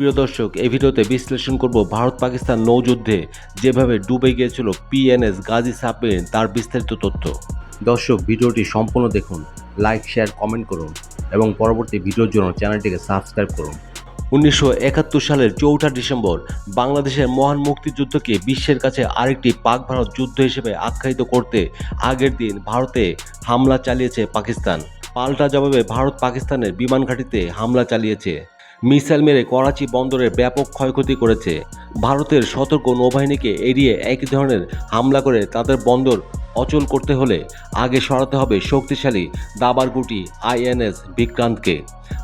প্রিয় দর্শক, এই ভিডিওতে বিশ্লেষণ করব ভারত পাকিস্তান নৌযুদ্ধে যেভাবে ডুবে গিয়েছিল পিএনএস গাজী সাবমেরিন, তার বিস্তারিত তথ্য। দর্শক, ভিডিওটি সম্পূর্ণ দেখুন, লাইক, শেয়ার, কমেন্ট করুন এবং পরবর্তী ভিডিওর জন্য চ্যানেলটিকে সাবস্ক্রাইব করুন। উনিশশো একাত্তর সালের চৌঠা ডিসেম্বর, বাংলাদেশের মহান মুক্তিযুদ্ধকে বিশ্বের কাছে আরেকটি পাক ভারত যুদ্ধ হিসেবে আখ্যায়িত করতে আগের দিন ভারতে হামলা চালিয়েছে পাকিস্তান। পাল্টা জবাবে ভারত পাকিস্তানের বিমান ঘাঁটিতে হামলা চালিয়েছে। মিসাইল মেরে করাচি বন্দরের ব্যাপক ক্ষয়ক্ষতি করেছে। ভারতের সতর্ক নৌবাহিনীকে এড়িয়ে একই ধরনের হামলা করে তাদের বন্দর অচল করতে হলে আগে সরাতে হবে শক্তিশালী দাবার গুটি আইএনএস বিক্রান্তকে।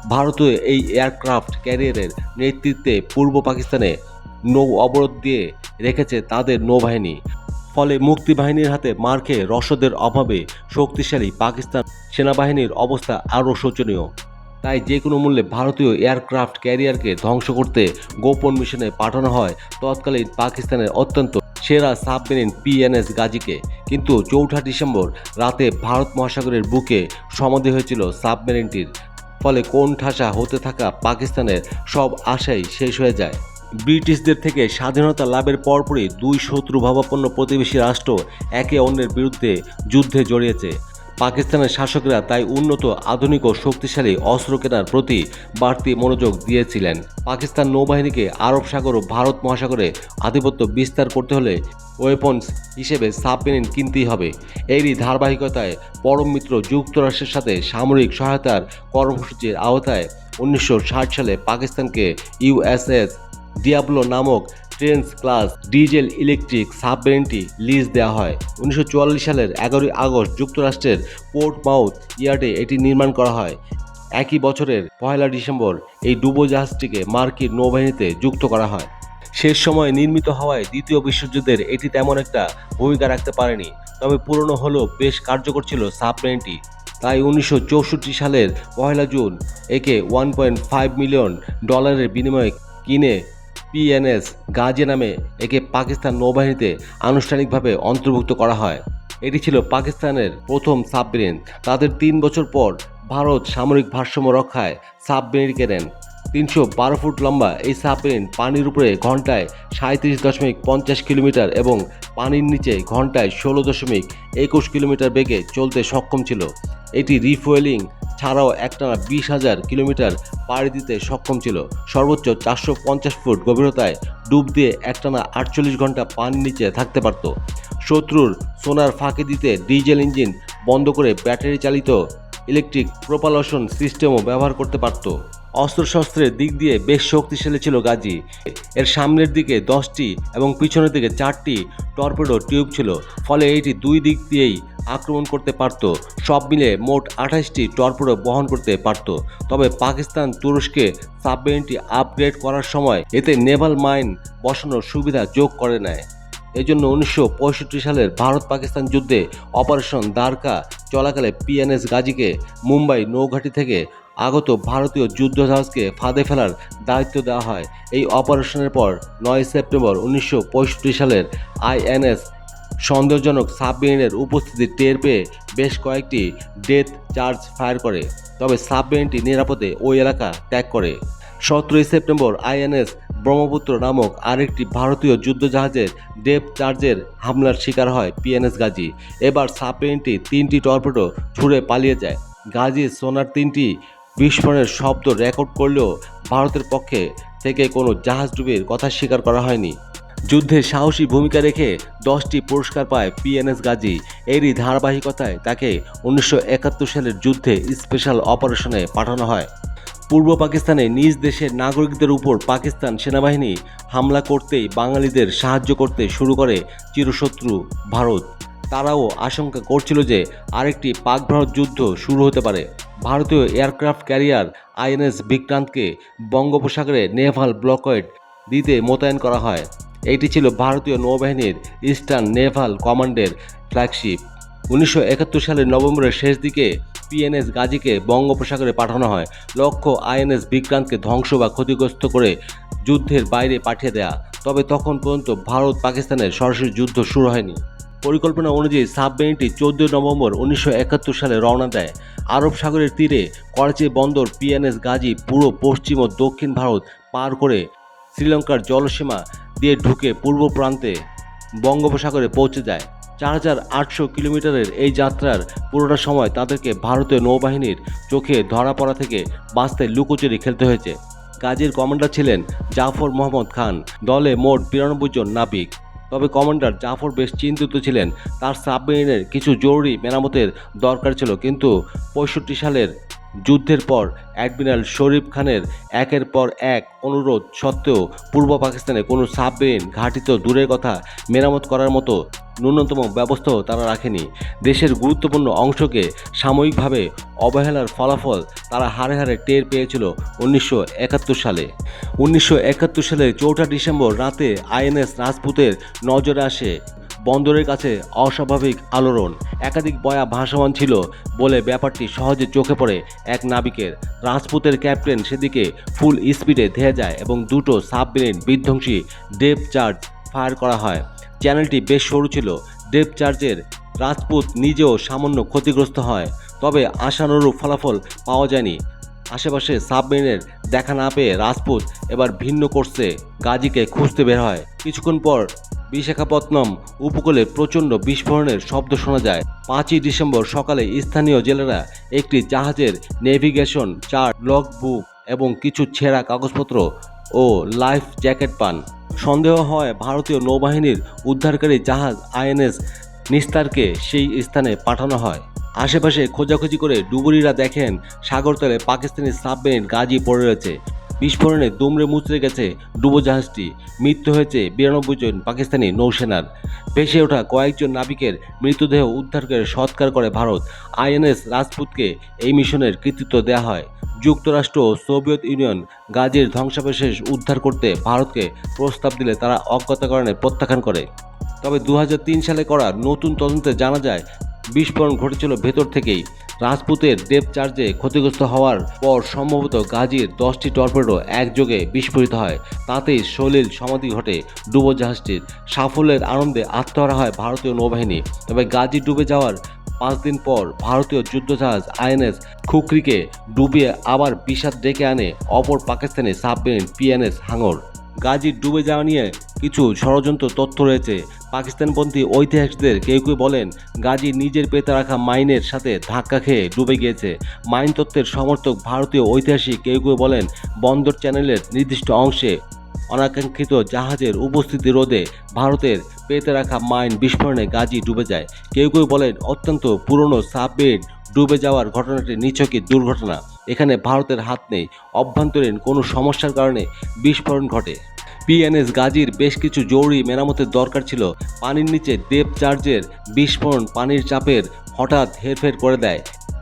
ভারতীয় এই এয়ারক্রাফট ক্যারিয়ারের নেতৃত্বে পূর্ব পাকিস্তানে নৌ অবরোধ দিয়ে রেখেছে তাদের নৌবাহিনী। ফলে মুক্তিবাহিনীর হাতে মার খেয়ে রসদের অভাবে শক্তিশালী পাকিস্তান সেনাবাহিনীর অবস্থা আরও শোচনীয়। তাই যে কোনো মূল্যে ভারতীয় এয়ারক্রাফট ক্যারিয়ারকে ধ্বংস করতে গোপন মিশনে পাঠানো হয়। তৎকালীন পাকিস্তানের অত্যন্ত সেরা সাবমেরিন পিএনএস গাজীকে। কিন্তু চৌঠা ডিসেম্বর রাতে ভারত মহাসাগরের বুকে সমাধি হয়েছিল সাবমেরিনটির। ফলে কোন ঠাসা হতে থাকা পাকিস্তানের সব আশাই শেষ হয়ে যায়। ব্রিটিশদের থেকে স্বাধীনতা লাভের পরপরই দুই শত্রু ভাবাপন্ন প্রতিবেশী রাষ্ট্র একে অন্যের বিরুদ্ধে যুদ্ধে জড়িয়েছে। পাকিস্তানের শাসকরা তাই উন্নত, আধুনিক ও শক্তিশালী অস্ত্র কেনার প্রতি বাড়তি মনোযোগ দিয়েছিলেন। পাকিস্তান নৌবাহিনীকে আরব সাগর ও ভারত মহাসাগরে আধিপত্য বিস্তার করতে হলে ওয়েপন্স হিসেবে সাবমেরিন কিনতেই হবে। এরই ধারাবাহিকতায় পরম মিত্র যুক্তরাষ্ট্রের সাথে সামরিক সহায়তার কর্মসূচির আওতায় উনিশশো ষাট সালে পাকিস্তানকে ইউএসএস ডিয়াবলো নামক ট্রেন্স ক্লাস, ডিজেল, ইলেকট্রিক, সাবমেরিনটি লিজ দেওয়া হয়। উনিশশো চুয়াল্লিশ সালের এগারোই আগস্ট যুক্তরাষ্ট্রের পোর্ট মাউথ ইয়ার্ডে এটি নির্মাণ করা হয়। একই বছরের পয়লা ডিসেম্বর এই ডুবোজাহাজটিকে মার্কিন নৌবাহিনীতে যুক্ত করা হয়। শেষ সময়ে নির্মিত হওয়ায় দ্বিতীয় বিশ্বযুদ্ধের এটি তেমন একটা ভূমিকা রাখতে পারেনি, তবে পুরনো হলেও বেশ কার্যকর ছিল সাবমেরিনটি। তাই উনিশশো চৌষট্টি সালের পয়লা জুন একে ওয়ান পয়েন্ট ফাইভ মিলিয়ন ডলারের বিনিময়ে কিনে পিএনএস গাজী নামে একে পাকিস্তান নৌবাহিনীতে আনুষ্ঠানিকভাবে অন্তর্ভুক্ত করা হয়। এটি ছিল পাকিস্তানের প্রথম সাবমেরিন। তাদের তিন বছর পর ভারত সামরিক ভারসাম্য রক্ষায় সাবমেরিন কেনেন তিনশো বারো ফুট লম্বা এই সাবমেরিন পানির উপরে ঘন্টায় সাঁত্রিশ দশমিক পঞ্চাশ কিলোমিটার এবং পানির নিচে ঘন্টায় ষোলো দশমিক একুশ কিলোমিটার বেগে চলতে সক্ষম ছিল। এটি রিফুয়েলিং ছাড়াও একটানা বিশ হাজার কিলোমিটার পাড়ি দিতে সক্ষম ছিল। সর্বোচ্চ চারশো পঞ্চাশ ফুট গভীরতায় ডুব দিয়ে একটানা আটচল্লিশ ঘণ্টা পানির নিচে থাকতে পারত। শত্রুর সোনার ফাঁকি দিতে ডিজেল ইঞ্জিন বন্ধ করে ব্যাটারি চালিত ইলেকট্রিক প্রোপালশন সিস্টেমও ব্যবহার করতে পারত। অস্ত্রশস্ত্রের দিক দিয়ে বেশ শক্তিশালী ছিল গাজী। এর সামনের দিকে দশটি এবং পিছনের দিকে চারটি টর্পেডো টিউব ছিল, ফলে এটি দুই দিক দিয়েই আক্রমণ করতে পারত। সব মিলে মোট আঠাশটি টর্পেডো বহন করতে পারত। তবে পাকিস্তান তুরস্কে সাবমেরিনটি আপগ্রেড করার সময় এতে নেভাল মাইন বসানোর সুবিধা যোগ করে নেয়। এজন্য উনিশশো পঁয়ষট্টি সালের ভারত পাকিস্তান যুদ্ধে অপারেশন দ্বারকা চলাকালে পিএনএস গাজীকে মুম্বাই নৌঘাটি থেকে আগত ভারতীয় যুদ্ধজাহাজকে ফাঁদে ফেলার দায়িত্ব দেওয়া হয়। এই অপারেশনের পর নয় সেপ্টেম্বর উনিশশো পঁয়ষট্টি সালের আইএনএস সন্দেহজনক সাবমেরিনের উপস্থিতি টের পেয়ে বেশ কয়েকটি ডেথ চার্জ ফায়ার করে, তবে সাবমেরিনটি নিরাপদে ওই এলাকা ত্যাগ করে। সতেরোই সেপ্টেম্বর আইএনএস ব্রহ্মপুত্র নামক আরেকটি ভারতীয় যুদ্ধজাহাজের ডেপ চার্জের হামলার শিকার হয় পিএনএস গাজী। এবার সাবমেরিনটি তিনটি টর্পেডো ছুঁড়ে পালিয়ে যায়। গাজী সোনার তিনটি বিস্ফোরণের শব্দ রেকর্ড করলেও ভারতের পক্ষে থেকে কোনো জাহাজ ডুবির কথা স্বীকার করা হয়নি। যুদ্ধে সাহসী ভূমিকা রেখে দশটি পুরস্কার পায় পিএনএস গাজী। এরই ধারাবাহিকতায় তাকে উনিশশো একাত্তর সালের যুদ্ধে স্পেশাল অপারেশনে পাঠানো হয়। পূর্ব পাকিস্তানে নিজ দেশের নাগরিকদের উপর পাকিস্তান সেনাবাহিনী হামলা করতেই বাঙালিদের সাহায্য করতে শুরু করে চিরশত্রু ভারত। তারাও আশঙ্কা করছিল যে আরেকটি পাক ভারত যুদ্ধ শুরু হতে পারে। ভারতীয় এয়ারক্রাফট ক্যারিয়ার আইএনএস বিক্রান্তকে বঙ্গোপসাগরে নেভাল ব্লকয়েড দিতে মোতায়েন করা হয়। এটি ছিল ভারতীয় নৌবাহিনীর ইস্টার্ন নেভাল কমান্ডের ফ্ল্যাগশিপ। উনিশশো একাত্তর সালের নভেম্বরের শেষ দিকে পিএনএস গাজীকে বঙ্গোপসাগরে পাঠানো হয়। লক্ষ্য আইএনএস বিক্রান্তকে ধ্বংস বা ক্ষতিগ্রস্ত করে যুদ্ধের বাইরে পাঠিয়ে দেয়া। তবে তখন পর্যন্ত ভারত পাকিস্তানের সরাসরি যুদ্ধ শুরু হয়নি। পরিকল্পনা অনুযায়ী সাবমেরিনটি চোদ্দই নভেম্বর উনিশশো একাত্তর সালে রওনা দেয়। আরব সাগরের তীরে করাচি বন্দর পিএনএস গাজী পুরো পশ্চিম ও দক্ষিণ ভারত পার করে শ্রীলঙ্কার জলসীমা দিয়ে ঢুকে পূর্ব প্রান্তে বঙ্গোপসাগরে পৌঁছে যায়। চার হাজার আটশো কিলোমিটারের এই যাত্রার পুরোটা সময় তাদেরকে ভারতীয় নৌবাহিনীর চোখে ধরা পড়া থেকে বাঁচতে লুকোচুরি খেলতে হয়েছে। গাজীর কমান্ডার ছিলেন জাফর মোহাম্মদ খান। দলে মোট বিরানব্বই জন নাবিক। তবে কমান্ডার জাফর বেশ চিন্তিত ছিলেন। তার সাবমেরিনের কিছু জরুরি মেরামতের দরকার ছিল, কিন্তু পঁয়ষট্টি সালের যুদ্ধের পর অ্যাডমিরাল শরীফ খানের একের পর এক অনুরোধ সত্ত্বেও পূর্ব পাকিস্তানে কোনো সাবমেরিন ঘাঁটি তো দূরের কথা মেরামত করার মতো ন্যূনতম ব্যবস্থাও তারা রাখেনি। দেশের গুরুত্বপূর্ণ অংশকে সাময়িকভাবে অবহেলার ফলাফল তারা হারে হারে টের পেয়েছিল উনিশশো একাত্তর সালে। উনিশশো একাত্তর সালের চৌঠা ডিসেম্বর রাতে আইএনএস রাজপুতের নজরে আসে বন্দরের কাছে অস্বাভাবিক আলোড়ন। একাধিক বয়া ভাসমান ছিল বলে ব্যাপারটি সহজে চোখে পড়ে এক নাবিকের। রাজপুতের ক্যাপ্টেন সেদিকে ফুল স্পিডে ধেয়ে যায় এবং দুটো সাবমেরিন বিধ্বংসী ডেপ চার্জ ফায়ার করা হয়। চ্যানেলটি বেশ সরু ছিল। ডেপ চার্জের রাজপুত নিজেও সামান্য ক্ষতিগ্রস্ত হয়। তবে আশানুরূপ ফলাফল পাওয়া যায়নি। আশেপাশে সাবমেরিনের দেখা না পেয়ে রাজপুত এবার ভিন্ন কোর্সে গাজীকে খুঁজতে বের হয়। কিছুক্ষণ পর বিশাখাপত্তনম উপকূলে প্রচণ্ড বিস্ফোরণের শব্দ শোনা যায়। পাঁচই ডিসেম্বর সকালে স্থানীয় জেলেরা একটি জাহাজের নেভিগেশন চার্ট লগ বুক এবং কিছু ছেঁড়া কাগজপত্র ও লাইফ জ্যাকেট পান। সন্দেহ হয় ভারতীয় নৌবাহিনীর উদ্ধারকারী জাহাজ আইএনএস নিস্তারকে সেই স্থানে পাঠানো হয়। আশেপাশে খোঁজাখুঁজি করে ডুবুরিরা দেখেন সাগরতলে পাকিস্তানি সাবমেরিন গাজি পড়ে রয়েছে। বিস্ফোরণে দুমড়ে মুচড়ে গেছে ডুবোজাহাজটি। মৃত্যু হয়েছে বিরানব্বই জন পাকিস্তানি নৌসেনার। ভেসে ওঠা কয়েকজন নাবিকের মৃতদেহ উদ্ধার করে সৎকার করে ভারত। আইএনএস রাজপুতকে এই মিশনের কৃতিত্ব দেওয়া হয়। যুক্তরাষ্ট্র ও সোভিয়েত ইউনিয়ন গাজীর ধ্বংসাবশেষ উদ্ধার করতে ভারতকে প্রস্তাব দিলে তারা অজ্ঞতা কারণে প্রত্যাখ্যান করে। তবে দু হাজার তিন সালে করা নতুন তদন্তে জানা যায়, বিস্ফোরণ ঘটেছিল ভেতর থেকেই। রাজপুতের ডেপ চার্জে ক্ষতিগ্রস্ত হওয়ার পর সম্ভবত গাজীর দশটি টর্পেডো একযোগে বিস্ফোরিত হয়। তাতেই সলিল সমাধি ঘটে ডুবোজাহাজটির। সাফল্যের আনন্দে আত্মহারা হয় ভারতীয় নৌবাহিনী। তবে গাজী ডুবে যাওয়ার পাঁচ দিন পর ভারতীয় যুদ্ধজাহাজ আইএনএস খুকরিকে ডুবিয়ে আবার বিষাদ ডেকে আনে অপর পাকিস্তানি সাবমেরিন পিএনএস হাঙর। গাজী ডুবে যাওয়া নিয়ে কিছু ষড়যন্ত্র তথ্য রয়েছে। পাকিস্তানপন্থী ঐতিহাসিকদের কেউ কেউ বলেন, গাজী নিজের পেতে রাখা মাইনের সাথে ধাক্কা খেয়ে ডুবে গিয়েছে। মাইন তত্ত্বের সমর্থক ভারতীয় ঐতিহাসিক কেউ কেউ বলেন, বন্দর চ্যানেলের নির্দিষ্ট অংশে অনাকাঙ্ক্ষিত জাহাজের উপস্থিতি রোধে ভারতের পেতে রাখা মাইন বিস্ফোরণে গাজী ডুবে যায়। কেউ কেউ বলেন, অত্যন্ত পুরনো সাবমেরিন ডুবে যাওয়ার ঘটনাটি নিছকই দুর্ঘটনা। এখানে ভারতের হাত নেই। অভ্যন্তরীণ কোনো সমস্যার কারণে বিস্ফোরণ ঘটে। পিএনএস গাজীর বেশ কিছু জরুরি মেরামতের দরকার ছিল। পানির নিচে ডেপ চার্জের বিস্ফোরণ পানির চাপের হঠাৎ হেরফের করে দেয়।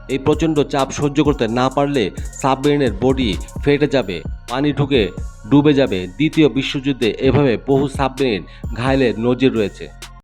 এই প্রচণ্ড চাপ সহ্য করতে না পারলে সাবমেরিনের বডি ফেটে যাবে, পানি ঢুকে ডুবে যাবে। দ্বিতীয় বিশ্বযুদ্ধে এভাবে বহু সাবমেরিন ঘায়লের নজির রয়েছে।